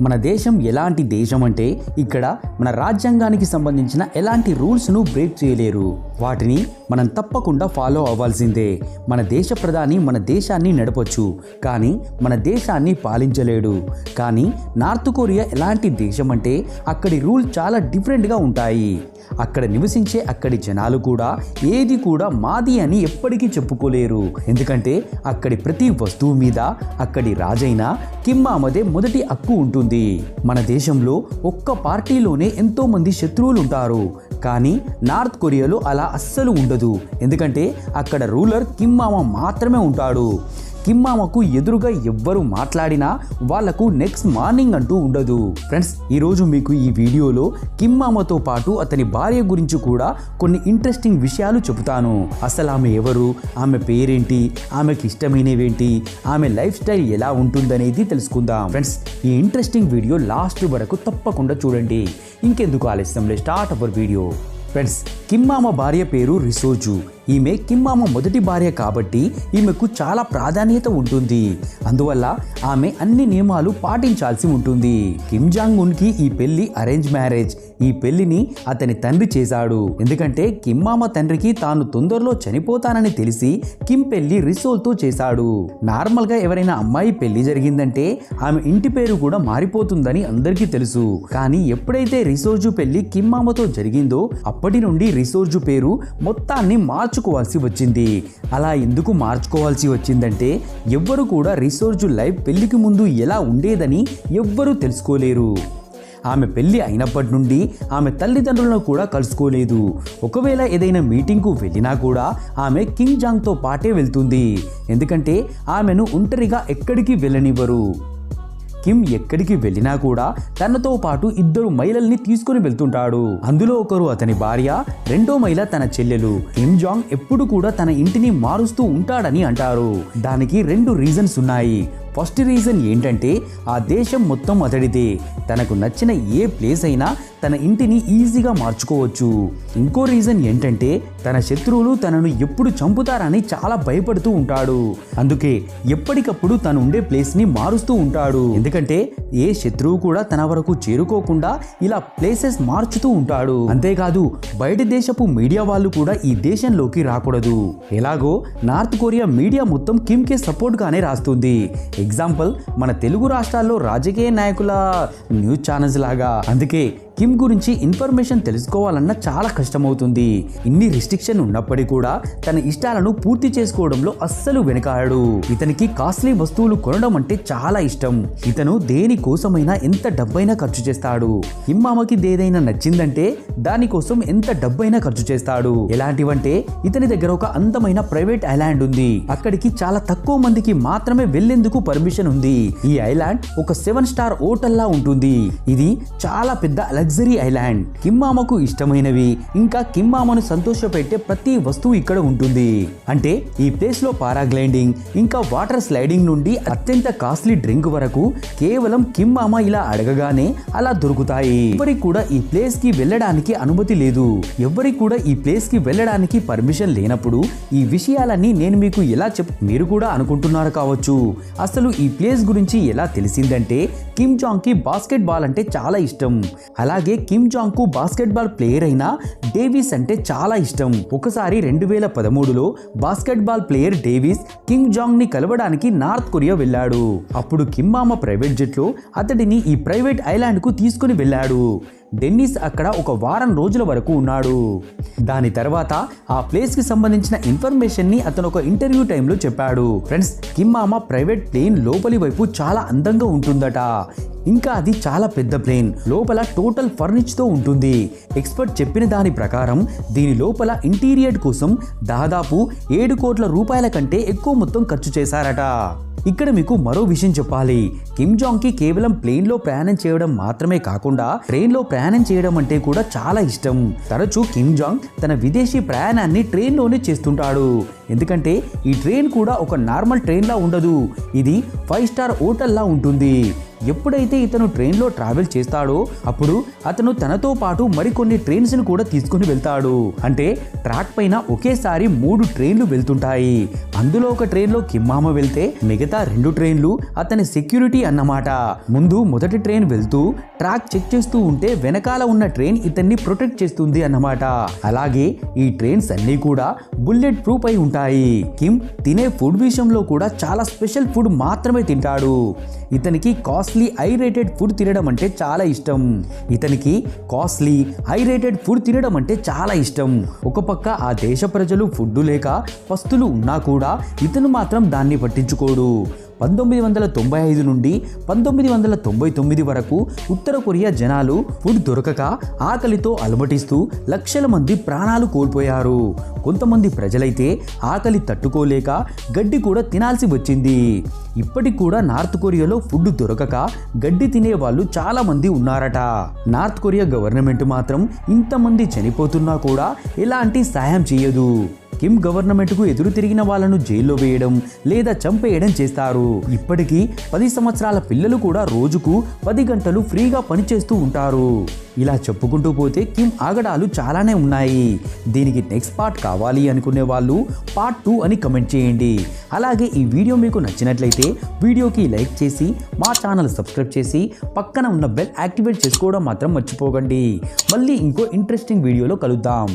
మన దేశం ఎలాంటి దేశం అంటే ఇక్కడ మన రాజ్యాంగానికి సంబంధించిన ఎలాంటి రూల్స్ను బ్రేక్ చేయలేరు. వాటిని మనం తప్పకుండా ఫాలో అవ్వాల్సిందే. మన దేశ ప్రధాని మన దేశాన్ని నడపచ్చు. కానీ మన దేశాన్ని పాలించలేడు. కానీ నార్త్ కొరియా ఎలాంటి దేశం అంటే అక్కడి రూల్ చాలా డిఫరెంట్గా ఉంటాయి. అక్కడ నివసించే అక్కడి జనాలు కూడా ఏది కూడా మాది అని ఎప్పటికీ చెప్పుకోలేరు. ఎందుకంటే అక్కడి ప్రతి వస్తువు మీద అక్కడి రాజైన కిమ్మామదే మొదటి హక్కు ఉంటుంది. మన దేశంలో ఒక్క పార్టీలోనే ఎంతో మంది శత్రువులు ఉంటారు. కానీ నార్త్ కొరియాలో అలా అస్సలు ఉండదు. ఎందుకంటే అక్కడ రూలర్ కిమ్మామ మాత్రమే ఉంటాడు. కిమ్మామకు ఎదురుగా ఎవ్వరు మాట్లాడినా వాళ్ళకు నెక్స్ట్ మార్నింగ్ అంటూ ఉండదు. ఫ్రెండ్స్ ఈరోజు మీకు ఈ వీడియోలో కిమ్మామతో పాటు అతని భార్య గురించి కూడా కొన్ని ఇంట్రెస్టింగ్ విషయాలు చెబుతాను. అసలు ఆమె ఎవరు? ఆమె పేరేంటి? ఆమెకి ఇష్టమైనవేంటి? ఆమె లైఫ్ స్టైల్ ఎలా ఉంటుందనేది తెలుసుకుందాం. ఫ్రెండ్స్ ఈ ఇంట్రెస్టింగ్ వీడియో లాస్ట్ వరకు తప్పకుండా చూడండి. ఇంకెందుకు ఆలస్యంలో స్టార్ట్ అవర్ వీడియో ఫ్రెండ్స్ కిమ్మామ భార్య పేరు రిసోజు ఈమె కిమ్మామ మొదటి భార్య కాబట్టి ఈమెకు చాలా ప్రాధాన్యత ఉంటుంది. అందువల్ల ఆమె అన్ని నియమాలు పాటించాల్సి ఉంటుంది. కిమ్ జాంగ్ ఉన్కి ఈ పెళ్ళి అరేంజ్ మ్యారేజ్ ఈ పెళ్ళిని అతని తండ్రి చేశాడు. ఎందుకంటే కిమ్మామ తండ్రికి తాను తొందరలో చనిపోతానని తెలిసి కిమ్ పెళ్ళి రిసోల్తో చేశాడు. నార్మల్గా ఎవరైనా అమ్మాయి పెళ్ళి జరిగిందంటే ఆమె ఇంటి పేరు కూడా మారిపోతుందని అందరికీ తెలుసు. కానీ ఎప్పుడైతే రిసోర్జు పెళ్ళి కిమ్మామతో జరిగిందో అప్పటి నుండి రిసోర్జు పేరు మొత్తాన్ని మార్చుకోవాల్సి వచ్చింది. అలా ఎందుకు మార్చుకోవాల్సి వచ్చిందంటే ఎవ్వరు కూడా రిసోర్జు లైఫ్ పెళ్ళికి ముందు ఎలా ఉండేదని ఎవ్వరూ తెలుసుకోలేరు. ఆమె పెళ్ళి అయినప్పటి నుండి ఆమె తల్లిదండ్రులను కూడా కలుసుకోలేదు. ఒకవేళ ఏదైనా మీటింగ్కు వెళ్ళినా కూడా ఆమె కింగ్ జాంగ్తో పాటే వెళ్తుంది. ఎందుకంటే ఆమెను ఒంటరిగా ఎక్కడికి వెళ్ళనివ్వరు. కిమ్ ఎక్కడికి వెళ్ళినా కూడా తనతో పాటు ఇద్దరు మహిళల్ని తీసుకుని వెళ్తుంటాడు. అందులో ఒకరు అతని భార్య రెండో మహిళ తన చెల్లెలు. కిమ్ జాంగ్ ఎప్పుడు కూడా తన ఇంటిని మారుస్తూ ఉంటాడని అంటారు. దానికి రెండు రీజన్స్ ఉన్నాయి. ఫస్ట్ రీజన్ ఏంటంటే ఆ దేశం మొత్తం అతడిదే. తనకు నచ్చిన ఏ ప్లేస్ అయినా తన ఇంటిని ఈజీగా మార్చుకోవచ్చు. ఇంకో రీజన్ ఏంటంటే తన శత్రువులు తనను ఎప్పుడు చంపుతారని చాలా భయపడుతూ ఉంటాడు. అందుకే ఎప్పటికప్పుడు తను ఉండే ప్లేస్ని మారుస్తూ ఉంటాడు. ఎందుకంటే ఏ శత్రువు కూడా తన వరకు చేరుకోకుండా ఇలా ప్లేసెస్ మార్చుతూ ఉంటాడు. అంతేకాదు బయట దేశపు మీడియా వాళ్ళు కూడా ఈ దేశంలోకి రాకూడదు. ఎలాగో నార్త్ కొరియా మీడియా మొత్తం కిమ్కే సపోర్ట్గానే రాస్తుంది. ఎగ్జాంపుల్ మన తెలుగు రాష్ట్రాల్లో రాజకీయ నాయకుల న్యూస్ ఛానల్స్ లాగా. అందుకే కిమ్ గురించి ఇన్ఫర్మేషన్ తెలుసుకోవాలన్నా చాలా కష్టమవుతుంది. ఇన్ని రిస్ట్రిక్షన్ ఉన్నప్పటికీ కూడా తన ఇష్టాలను పూర్తి చేసుకోవడంలో అస్సలు వెనకాడు ఇతనికి కాస్ట్లీ వస్తువులు కొనడం అంటే చాలా ఇష్టం. ఇతను దేని కోసమైనా ఎంత డబ్బైనా ఖర్చు చేస్తాడు. హిమ్మామకి దేదైనా నచ్చిందంటే దానికోసం ఎంత డబ్బైనా ఖర్చు చేస్తాడు. ఎలాంటివంటే ఇతని దగ్గర ఒక అందమైన ప్రైవేట్ ఐలాండ్ ఉంది. అక్కడికి చాలా తక్కువ మందికి మాత్రమే వెళ్ళేందుకు పర్మిషన్ ఉంది. ఈ ఐలాండ్ ఒక సెవెన్ స్టార్ హోటల్ లా ఉంటుంది. ఇది చాలా పెద్ద లగ్జరీ ఐలాండ్. కిమ్మామకు ఇష్టమైనవి. ఇంకా కిమ్మామను సంతోషపెట్టే ప్రతి వస్తువు ఇక్కడ ఉంటుంది. అంటే ఈ ప్లేస్లో పారాగ్లైడింగ్ ఇంకా వాటర్ స్లైడింగ్ నుండి అత్యంత కాస్ట్లీ డ్రింక్ వరకు కేవలం కిమ్మామ ఇలా అడగగానే అలా దొరుకుతాయి. ఎవరికి కూడా ఈ ప్లేస్కి వెళ్ళడానికి అనుమతి లేదు. ఎవరికి కూడా ఈ ప్లేస్కి వెళ్ళడానికి పర్మిషన్ లేనప్పుడు ఈ విషయాలన్నీ నేను మీకు ఎలా చెప్ మీరు కూడా అనుకుంటున్నారు కావచ్చు. అసలు ఈ ప్లేస్ గురించి ఎలా తెలిసిందంటే కిమ్ జాంగ్కి బాస్కెట్ బాల్ అంటే చాలా ఇష్టం. అలా అలాగే కిమ్ జాంగ్కు బాస్కెట్బాల్ ప్లేయర్ అయిన డేవిస్ అంటే చాలా ఇష్టం. ఒకసారి రెండు వేల పదమూడులో బాస్కెట్బాల్ ప్లేయర్ డేవిస్ కిమ్ జాంగ్ని కలవడానికి నార్త్ కొరియా వెళ్ళాడు. అప్పుడు కిమ్ మామ ప్రైవేట్ జెట్లో అతడిని ఈ ప్రైవేట్ ఐలాండ్కు తీసుకుని వెళ్ళాడు. డెన్నిస్ అక్కడ ఒక వారం రోజుల వరకు ఉన్నాడు. దాని తర్వాత ఆ ప్లేస్కి సంబంధించిన ఇన్ఫర్మేషన్ని అతను ఒక ఇంటర్వ్యూ టైంలో చెప్పాడు. ఫ్రెండ్స్ కిమ్ మామ ప్రైవేట్ ప్లేన్ లోపలి వైపు చాలా అందంగా ఉంటుందట. ఇంకా అది చాలా పెద్ద ప్లేన్ లోపల టోటల్ ఫర్నిచ్తో ఉంటుంది. ఎక్స్పర్ట్ చెప్పిన దాని ప్రకారం దీని లోపల ఇంటీరియర్ కోసం దాదాపు ఏడు కోట్ల రూపాయల కంటే ఎక్కువ మొత్తం ఖర్చు చేశారట. ఇక్కడ మీకు మరో విషయం చెప్పాలి. కిమ్ జాంగ్కి కేవలం ప్లేన్లో ప్రయాణం చేయడం మాత్రమే కాకుండా ట్రైన్లో ప్రయాణం చేయడం అంటే కూడా చాలా ఇష్టం. తరచూ కిమ్ జాంగ్ తన విదేశీ ప్రయాణాన్ని ట్రైన్లోనే చేస్తుంటాడు. ఎందుకంటే ఈ ట్రైన్ కూడా ఒక నార్మల్ ట్రైన్లా ఉండదు. ఇది ఫైవ్ స్టార్ హోటల్లా ఉంటుంది. ఎప్పుడైతే ఇతను ట్రైన్లో ట్రావెల్ చేస్తాడో అప్పుడు అతను తనతో పాటు మరికొన్ని ట్రైన్స్ని కూడా తీసుకుని వెళ్తాడు. అంటే ట్రాక్ పైన ఒకేసారి మూడు ట్రైన్లు వెళ్తుంటాయి. అందులో ఒక ట్రైన్లో కిమ్మామ వెళ్తే మిగతా రెండు ట్రైన్లు అతని సెక్యూరిటీ అన్నమాట. ముందు మొదటి ట్రైన్ వెళ్తూ ట్రాక్ చెక్ చేస్తూ ఉంటే వెనకాల ఉన్న ట్రైన్ ఇతన్ని ప్రొటెక్ట్ చేస్తుంది అన్నమాట. అలాగే ఈ ట్రైన్స్ అన్నీ కూడా బుల్లెట్ ప్రూఫ్ అయి ఉంటాయి. కిమ్ తినే ఫుడ్ విషయంలో కూడా చాలా స్పెషల్ ఫుడ్ మాత్రమే తింటాడు. ఇతనికి కాస్ట్లీ హై రేటెడ్ ఫుడ్ తినడం అంటే చాలా ఇష్టం. ఇతనికి కాస్ట్లీ హై రేటెడ్ ఫుడ్ తినడం అంటే చాలా ఇష్టం. ఒక పక్క ఆ దేశ ప్రజలు ఫుడ్ లేక పస్తులు ఉన్నా కూడా ఇతను మాత్రం దాన్ని పట్టించుకోడు. పంతొమ్మిది వందల తొంభై ఐదు నుండి పంతొమ్మిది వందల తొంభై తొమ్మిది వరకు ఉత్తర కొరియా జనాలు ఫుడ్ దొరకక ఆకలితో అలమటిస్తూ లక్షల మంది ప్రాణాలు కోల్పోయారు. కొంతమంది ప్రజలైతే ఆకలి తట్టుకోలేక గడ్డి కూడా తినాల్సి వచ్చింది. ఇప్పటికి కూడా నార్త్ కొరియాలో ఫుడ్ దొరకక గడ్డి తినే వాళ్ళు చాలా మంది ఉన్నారట. నార్త్ కొరియా గవర్నమెంట్ మాత్రం ఇంతమంది చనిపోతున్నా కూడా ఎలాంటి సాయం చేయదు. కిమ్ గవర్నమెంట్కు ఎదురు తిరిగిన వాళ్ళను జైల్లో వేయడం లేదా చంపేయడం చేస్తారు. ఇప్పటికీ పది సంవత్సరాల పిల్లలు కూడా రోజుకు పది గంటలు ఫ్రీగా పనిచేస్తూ ఉంటారు. ఇలా చెప్పుకుంటూ పోతే కిమ్ ఆగడాలు చాలానే ఉన్నాయి. దీనికి నెక్స్ట్ పార్ట్ కావాలి అనుకునే వాళ్ళు పార్ట్ టూ అని కమెంట్ చేయండి. అలాగే ఈ వీడియో మీకు నచ్చినట్లయితే వీడియోకి లైక్ చేసి మా ఛానల్ సబ్స్క్రైబ్ చేసి పక్కన ఉన్న బెల్ యాక్టివేట్ చేసుకోవడం మాత్రం మర్చిపోకండి. మళ్ళీ ఇంకో ఇంట్రెస్టింగ్ వీడియోలో కలుద్దాం.